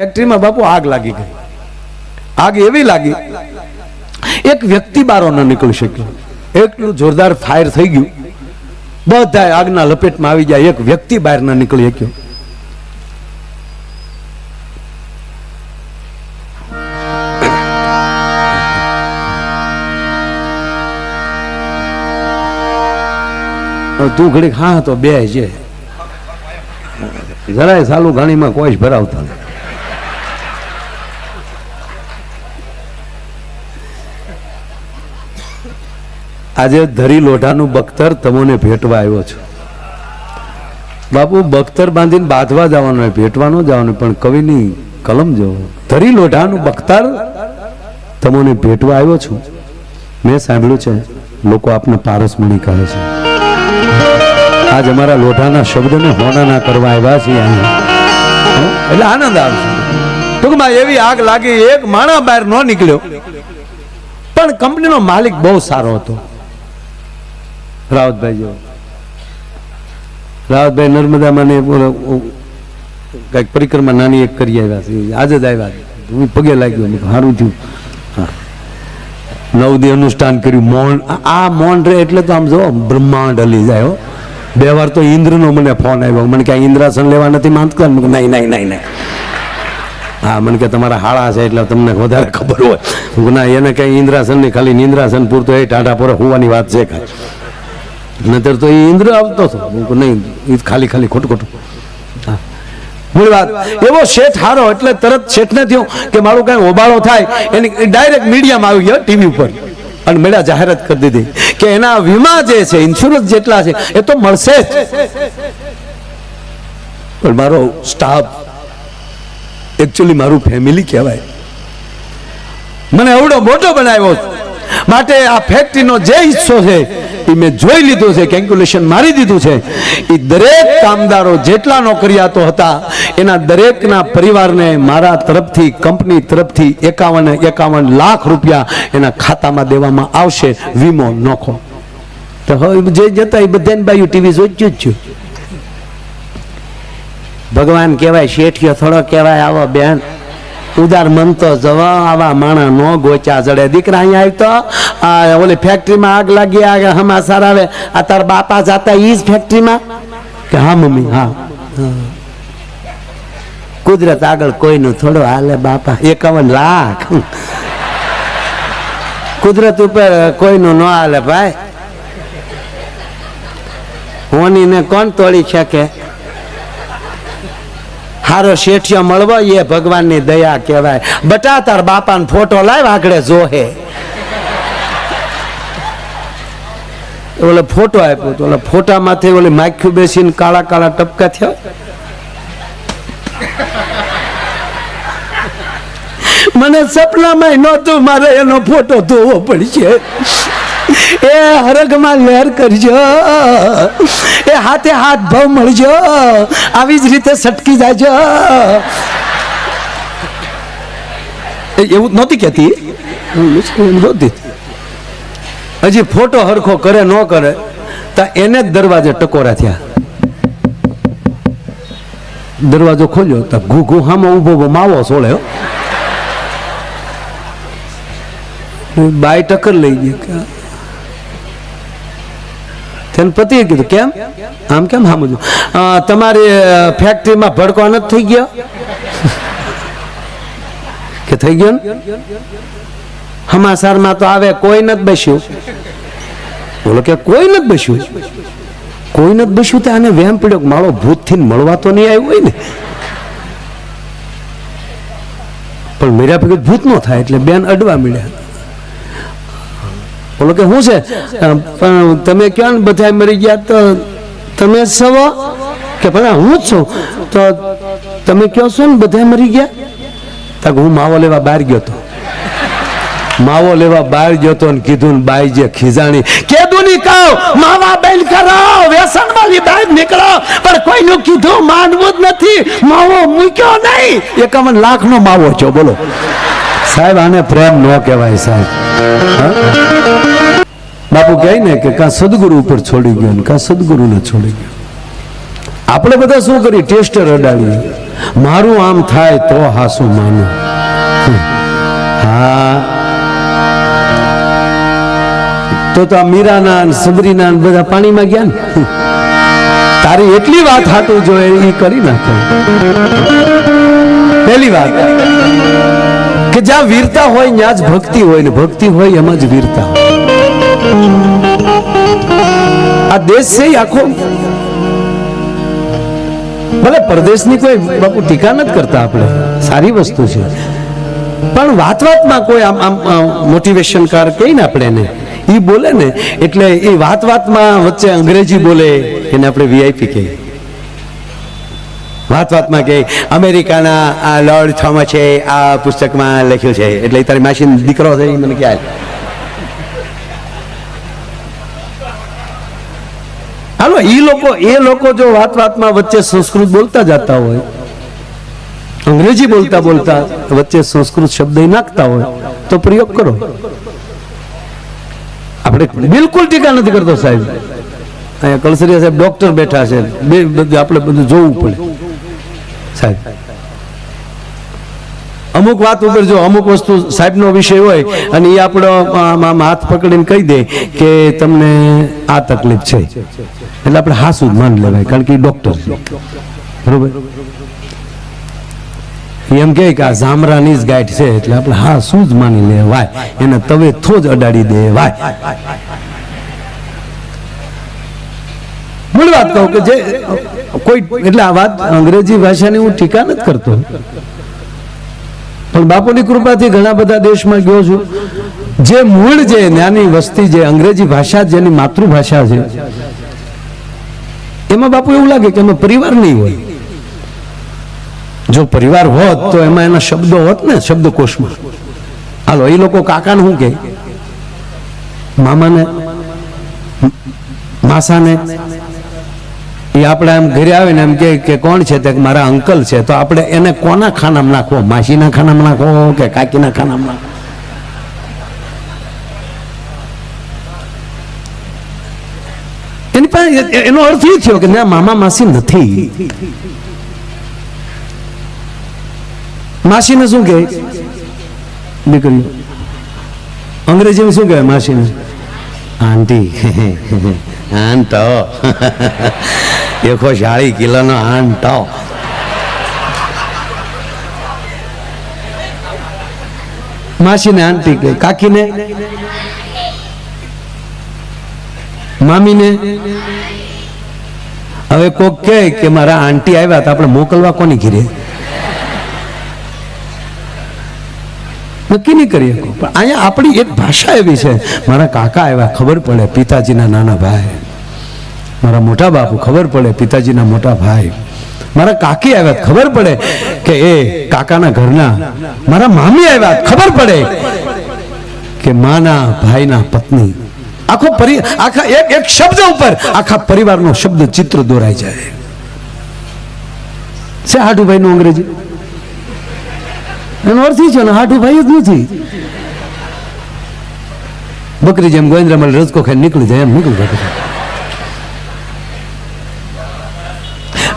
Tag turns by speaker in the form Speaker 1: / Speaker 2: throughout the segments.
Speaker 1: ફેક્ટરીમાં બાપુ આગ લાગી ગઈ. આગ એવી લાગી, એક વ્યક્તિ બારો ન નીકળી શક્યો. એટલું જોરદાર ફાયર થઈ ગયું. બધા આગના લપેટમાં આવી જાય એક વ્યક્તિ બહાર ન નીકળી શક્યો. તું ઘડીક હા તો બે છે. જરાય સાલું ઘણીમાં કોઈ ભરાવતા નથી. આજે ધરી લોઢાનું બખ્તર તમોને ભેટવા આવ્યો છું. બાપુ, બખ્તર બાંધીને બાંધવા જવાનું ભેટવા ન જવાનું પણ કવિની કલમ જો ધરી લોઢાનું બખ્તર તમોને ભેટવા આવ્યો છું. મેં સાંભળ્યું છે, લોકો આપને પારસમણી કહે છે. આજ અમારા લોઢાના શબ્દને હોનાના કરવા આવ્યા છીએ એટલે આનંદ આવશે ટૂંકમાં એવી આગ લાગી, એક માણા બહાર ન નીકળ્યો. પણ કંપનીનો માલિક બહુ સારો હતો. રાવતભાઈ જેવો રાવતભાઈ નર્મદામાં ને કંઈક પરિક્રમા નાની એક કરી આવ્યા છે. આજે જ આવ્યા હું પગે લાગ્યો. સારું થયું. હા. દી અનુષ્ઠાન કર્યું. મૌન, આ- મૌન રે એટલે તો આમ જો બ્રહ્માંડ હલી જાય, હો. બે વાર તો ઇન્દ્રનો મને ફોન આવ્યો. મને કે ઇન્દ્રાસન લેવા નથી માંગતા? નહીં નહીં નહીં નહીં. હા, મને કે તમારા હાળા છે એટલે તમને વધારે ખબર હોય. ના, એને કઈ ઇન્દ્રાસન નહીં ખાલી ઇન્દ્રાસન પૂરતો એ ટાટા પર હોવાની વાત છે ખાલી. નતર તો એ ઇન્દ્ર આવતો હતો. નહીં ખાલી ખાલી ખોટું ખોટું. મૂળ વાત. એવો શેઠ હારો એટલે તરત શેઠને થયો કે મારું કઈ ઓબાળો થાય. એની ડાયરેક્ટ મીડિયામાં આવી ગયો ટીવી ઉપર. અને મેળા જાહેરાત કરી દીધી કે એના વીમા જે છે ઇન્સ્યોરન્સ જેટલા છે, એ તો મળશે જ. પણ મારો સ્ટાફ એકચ્યુઅલી મારું ફેમિલી કહેવાય. મને એવડો મોટો બનાવ્યો માટે આ ફેક્ટરીનો જે હિસ્સો છે મેં જોઈ લીધું છે કેલ્ક્યુલેશન મારી દીધું છે. એ દરેક કામદારો જેટલા નોકરિયાતો હતા, એના દરેકના પરિવારને મારા તરફથી, કંપની તરફથી એકાવન એકાવન લાખ રૂપિયા એના ખાતામાં દેવામાં આવશે, વીમો નોખો. તો હવે જે જતા એ બધાને બાયું ટીવી જોઈ જ છું ભગવાન કહેવાય, શેઠિયો થોડો કહેવાય, આવો બેન. ઉદાર મન તો જવા આવા માણા નો ગોચા જડે. દીકરા અહીંયા આવતો આ ઓલી ફેક્ટરીમાં આગ લાગી, આ હમાસાર આવે. આ તાર બાપા જાતા ઈ જ ફેક્ટરીમાં કે હા, મમ્મી હા. કુદરત આગળ કોઈનું થોડો હાલે બાપા. એકાવન લાખ. કુદરત ઉપર કોઈનું ન હાલે ભાઈ. હોનીને કોણ તોડી શકે? હારો શેઠિયો મળવો એ ભગવાનની દયા કહેવાય. બટા તાર બાપાને ફોટો લાવ, આગળ જોહે. ઓલે ફોટો આપ્યો તો, ઓલા ફોટામાંથી ઓલી માખ્યું બેસીને કાળા કાળા ટપકા થયા. મને સપનામાં નહોતું, મારે એનો ફોટો ધોવો પડશે. એ હરગમાં લહેર કરજો. એ હાથે હાથ ભાવ મળજો. આવી જ રીતે સટકી જાજો. એવું નહોતી કહેતી? હજી ફોટો હરખો કરે, ન કરે, તો એને જ દરવાજે ટકોરા થયા. દરવાજો ખોલ્યો, તો ઘુ ઘુ હામાં ઊભો માવો સોળે બાય ટક્કર લઈ ગઈ તેને પતિએ કીધું કેમ? આમ કેમ? સમજવું તમારી અ, ફેક્ટરીમાં ભડકો નથી થઈ ગયો? કે થઈ ગયો ને? હમાસારમાં તો આવે કોઈ નથી બેસ્યું. બોલો કે કોઈ નથી બેસ્યું? કોઈ નથી બેસ્યું તો આને વેમ પડ્યો મારો ભૂતથી મળવા તો નહીં આવ્યું હોય ને. પણ મેરા ભેગું ભૂત નો થાય એટલે બેન અડવા મળ્યા બોલો કે શું છે? પણ તમે ક્યાં બધા મરી ગયા તો તમે સવ? કે ભલા હું જ છું? તો તમે કયો છો ને બધા મરી ગયા? તો હું માવો લેવા બહાર ગયો તો. માવો લેવા બહાર ગયો તો ને કીધું ને બાઈ જે ખીજાણી કેદું ની કહો માવા બેન કરો વ્યસન વાળી બહાર નીકળો. પણ કોઈનું કીધું માનવું જ નથી. માવો મૂક્યો નહીં. એકાવન લાખ નો માવો છો બોલો. સાહેબ, આને પ્રેમ ન કહેવાય સાહેબ? બાપુ કહે ને કે કા સદગુરુ ઉપર છોડી ગયો ને કા સદગુરુને છોડી ગયો. આપણે બધા શું કરીએ? ટેસ્ટર અડાડીએ. મારું આમ થાય તો હાસુ માનું. હા. તો તો આ મીરાના સબરીના બધા પાણીમાં ગયા ને? તારી એટલી વાત હાટું જોઈએ એ કરી નાખે. પહેલી વાત. કે જ્યાં વીરતા હોય, ત્યાં જ ભક્તિ હોય ને ભક્તિ હોય, એમાં જ વીરતા. આ દેશ છે આખો. ભલે પરદેશની કોઈ બાપુ ટીકા નથી કરતા આપણે, સારી વસ્તુ છે. પણ વાત વાતમાં કોઈ આમ આમ મોટિવેશન કાર કહીએ ને આપણે એને એ બોલે ને, એટલે એ વાત વાતમાં વચ્ચે અંગ્રેજી બોલે, એને આપણે વીઆઈપી કહીએ. વાત વાતમાં કે અમેરિકાના, આ લોર્ડ થોમસે આ પુસ્તકમાં લખ્યું છે. એટલે તારી માસીનો દીકરો છે મને ખ્યાલ હાલો એ લોકો એ લોકો જો વાત વાતમાં વચ્ચે સંસ્કૃત બોલતા જતા હોય, અંગ્રેજી બોલતા બોલતા વચ્ચે સંસ્કૃત શબ્દ નાખતા હોય, તો પ્રયોગ કરો. આપણે બિલકુલ ટીકા નથી કરતો સાહેબ. અહીંયા કલસરિયા સાહેબ ડોક્ટર બેઠા છે. બે આપણે બધું જોવું પડે. સાહેબ. અમુક વાત ઉપર જો અમુક વસ્તુ સાહેબનો વિષય હોય અને એ આપણો હાથ પકડીને કહી દે કે તમને આ તકલીફ છે. એટલે આપણે હાસું જ માન લેવાય, કારણ કે ડોક્ટર બરોબર? એમ કે આ જામરાની જ ગાંઠ છે, એટલે આપણે હા શું જ માની લેવાય. એને તવે થો જ અડાડી દેવાય. મૂળ વાત કહું કે જે કોઈ એટલે આ વાત અંગ્રેજી ભાષાની હું ટીકા નથી કરતો. પણ બાપુની કૃપાથી ઘણા બધા દેશમાં ગયો છું. જે મૂળ જે નાની વસ્તી જે અંગ્રેજી ભાષા જેની માતૃભાષા છે, એમાં બાપુ એવું લાગે કે એમાં પરિવાર નહીં હોય. જો પરિવાર હોત તો એમાં એના શબ્દો હોત ને, શબ્દકોશમાં. હાલો, એ લોકો કાકાને શું કે મામાને, માસાને એ આપણે એમ ઘરે આવીને એમ કે કે કોણ છે? તે મારા અંકલ છે. તો આપણે એને કોના ખાનામાં નાખવો? માસીના ખાનામાં નાખવો કે કાકીના ખાનામાં નાખવો? એની પાસે એનો અર્થ એ થયો કે ના, મામા માસી નથી. માસીને શું કહે? દીકરી અંગ્રેજીમાં શું કહેવાય માસીને? આંટી. આંટો. એકો ચાળી કિલોનો આંટો માસીને આંટી ગઈ કાકીને મામીને હવે કોક કહે કે મારા આંટી આવ્યા તો આપણે મોકલવા કોની ઘીરે નક્કી નહીં કરી પણ અહીંયા આપણી એક ભાષા એવી છે મારા કાકા આવ્યા ખબર પડે પિતાજીના નાના ભાઈ મારા મોટા બાપુ, ખબર પડે, પિતાજીના મોટા ભાઈ. મારા કાકી આવ્યા, ખબર પડે કે એ કાકાના ઘરના મારા મામી આવ્યા, ખબર પડે કે માના ભાઈના પત્ની. આખો આખા એક એક શબ્દ ઉપર આખા પરિવારનો શબ્દ ચિત્ર દોરાઈ જાય. છે હાડુભાઈ નું અંગ્રેજી? એનો અર્થ છે ને હાડુભાઈ જ નથી. બકરી જેમ ગોવિંદ્રમલ રજકો ખાઈ નીકળી જાય, એમ નીકળી જાય.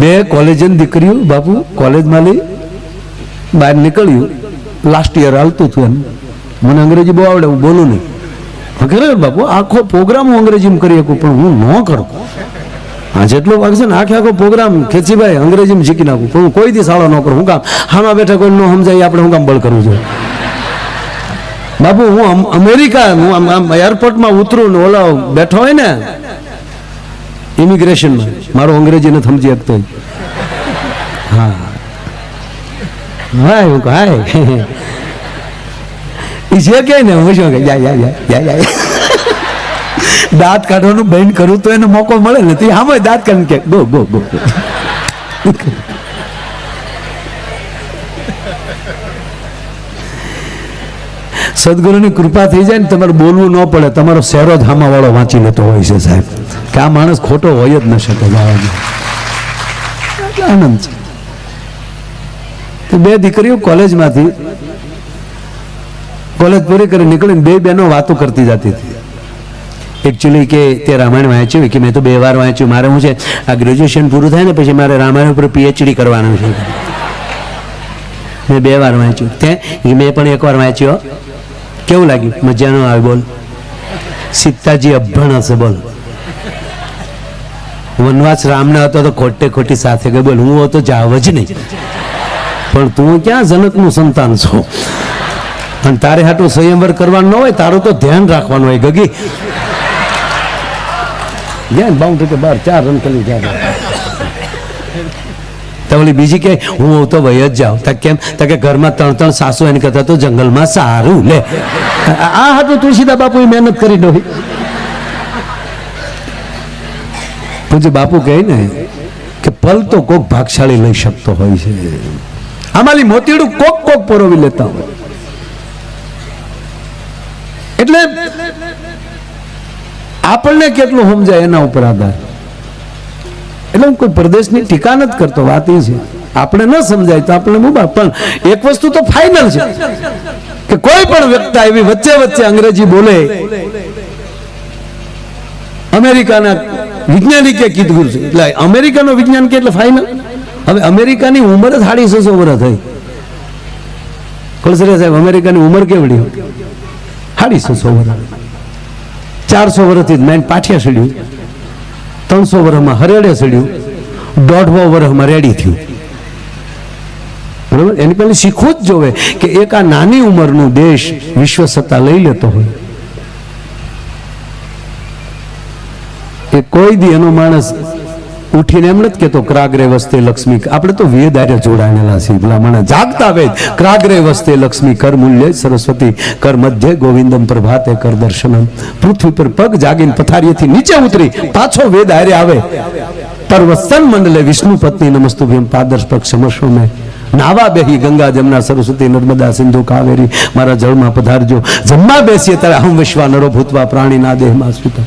Speaker 1: બે કોલેજની દીકરીઓ, બાપુ, કોલેજમાં લઈ બહાર નીકળ્યું. લાસ્ટ યર હાલતું હતું એમ. મને અંગ્રેજી બહુ આવડે, હું બોલું નહીં. ખરેખર બાપુ, આખો પ્રોગ્રામ હું અંગ્રેજીમાં કરી શકું, પણ હું ન કરું. હા જેટલો વાગ છે ને, આખે આખો પ્રોગ્રામ ખેંચીભાઈ અંગ્રેજીમાં શીખી નાખું. પણ હું કોઈ દી સાળો ન કરું, હું કામ? હામાં બેઠા કોઈ ન સમજાય, આપણે હું કામ બળ કરવું જોઈએ? બાપુ, હું અમેરિકા હું આમ એરપોર્ટમાં ઉતરું ને ઓલા બેઠો હોય ને ઇમિગ્રેશનમાં મારો અંગ્રેજી નથી સમજી શકતો. હા. હું કહું, હાય. એ જે કહે ને હું શું દાંત કાઢવાનું બંધ કરું તો એને મોકો મળે ને. તે હા દાંત કાઢીને કે ગો ગો ગો સદગુરુની કૃપા થઈ જાય ને તમારે બોલવું ન પડે. તમારો શેરો જ હામાવાળો વાંચી લેતો હોય છે સાહેબ. કે આ માણસ ખોટો હોય જ ન શકે એટલે આનંદ છે. તો બે દીકરીઓ કોલેજમાંથી કોલેજ પૂરી કરી નીકળીને બે બહેનો વાતો કરતી જતી હતી. એકચ્યુઅલી કે, તે રામાયણ વાંચ્યું કે મેં તો બે વાર વાંચ્યું. મારે શું છે? આ ગ્રેજ્યુએશન પૂરું થાય ને પછી મારે રામાયણ ઉપર પીએચડી કરવાનું છે.
Speaker 2: મેં બે વાર વાંચ્યું. તે મેં પણ એકવાર વાંચ્યો. કેવું લાગ્યું? મજાનો આવે? બોલ. સીતાજી અભણ હશે. બોલ. વનવાસ રામને હતો તો ખોટે ખોટી સાથે ગઈ બોલ, હું હતો, જાવ જ નહીં. પણ તું ક્યાં જનકનું સંતાન છો? અને તારે હાટું સંયમવર કરવાનું ન હોય, તારું તો ધ્યાન રાખવાનું હોય, ગગી. ધ્યાન બાઉન્ડ્રી કે બાર, ચાર રન કરી જાય તો ઓલી બીજી કે, હું તો વય જ જાઉં. તા કેમ? તા કે ઘરમાં ત્રણ ત્રણ સાસુ એને કરતા તો જંગલમાં સારું, લે. આ હાટું તુલસીદા બાપુએ મહેનત કરી પૂજ્ય બાપુ કહે ને કે પલ તો કોક ભાગશાળી લઈ શકતો હોય છે. આમાંલી મોતીડું કોક કોક પરોવી લેતા હોય. એટલે આપણને કેટલું સમજાય એના ઉપર આધાર? એટલે હું કોઈ પ્રદેશની ટીકા નથી કરતો, વાત એ છે. આપણે ન સમજાય તો આપણે મુબા પણ એક વસ્તુ તો ફાઇનલ છે. કે કોઈ પણ વ્યક્તિ એવી વચ્ચે વચ્ચે અંગ્રેજી બોલે અમેરિકાના વૈજ્ઞાનિકે કીધું છે. એટલે અમેરિકાનો વિજ્ઞાન કે એટલે ફાઇનલ હવે અમેરિકાની ઉંમર જ સાડી છસો વર્ષ થઈ. કળસરિયા સાહેબ, અમેરિકાની ઉંમર કેવડી સાડી છસો વર્ષ. ચારસો વર્ષથી મેન પાઠિયા સડ્યું. ત્રણસો વર્ષમાં હરેડે સડ્યું. દોઢસો વર્ષમાં રેડી થયું. બરાબર? એની પહેલી શીખવું જ જોવે કે એક આ નાની ઉંમરનું દેશ વિશ્વ સત્તા લઈ લેતો હોય. એ કોઈ દી એનો માણસ ઉઠીને એમ નથી કેતો ક્રાગરે વસ્તે લક્ષ્મી આપણે તો વેદ આરે જોડાયેલા છીએ. પેલા મને જાગતા વેદ ક્રાગરે વસ્તે લક્ષ્મી કર મૂલ્ય સરસ્વતી, કર મધ્ય ગોવિંદમ પ્રભાતે કર દર્શનમ. પૃથ્વી પર પગ જાગીને પથારીએથી નીચે ઉતરી પાછો વેદ આરે આવે. પર્વસ્તન મંડલે વિષ્ણુ પત્ની નમસ્તુભ્યમ પાદર્શ પગ સમર્શો મેં. નાવા બેહી ગંગા જમના સરસ્વતી નર્મદા સિંધુ કાવેરી. મારા જળમાં પધારજો. જમવા બેસીએ ત્યારે હમ વિશ્વા નરો ભૂતવા પ્રાણીના દેહમાં સ્વીતા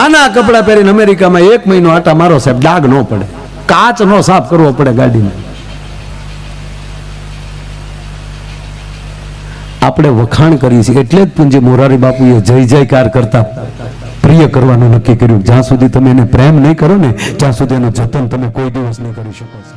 Speaker 2: આના કપડા પહેરીને અમેરિકામાં એક મહિનો આટા મારો સાહેબ, ડાઘ ન પડે. કાચ નો સાફ કરવો પડે ગાડીને આપણે વખાણ કરીએ છીએ. એટલે જ પૂંજ્ય મોરારી બાપુએ જય જયકાર કરતા પ્રિય કરવાનું નક્કી કર્યું. જ્યાં સુધી તમે એને પ્રેમ નહીં કરો ને, ત્યાં સુધી એનું જતન તમે કોઈ દિવસ નહીં કરી શકો.